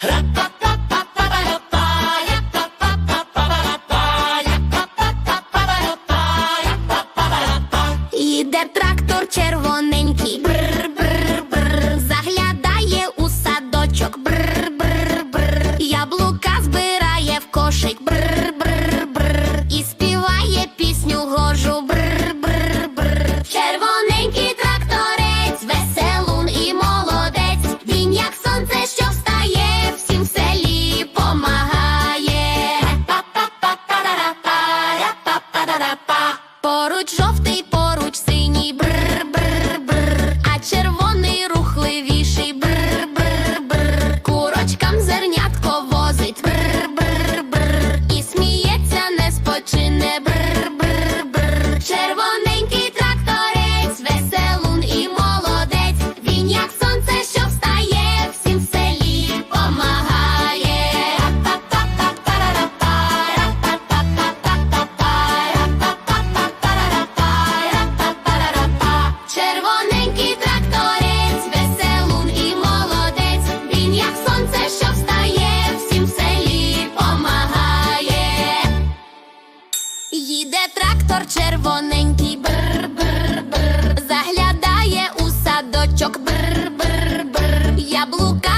Іде трактор червоненький, бр бр бр заглядає у садочок, бр бр бр яблука збирає в кошик, бр бр бр і співає пісню гожу, бр бр бр Червоненький ра-па-па-ра-па. Поруч жовтий, трактор червоненький, бр бр бр. Заглядає у садочок, бр бр бр. Яблука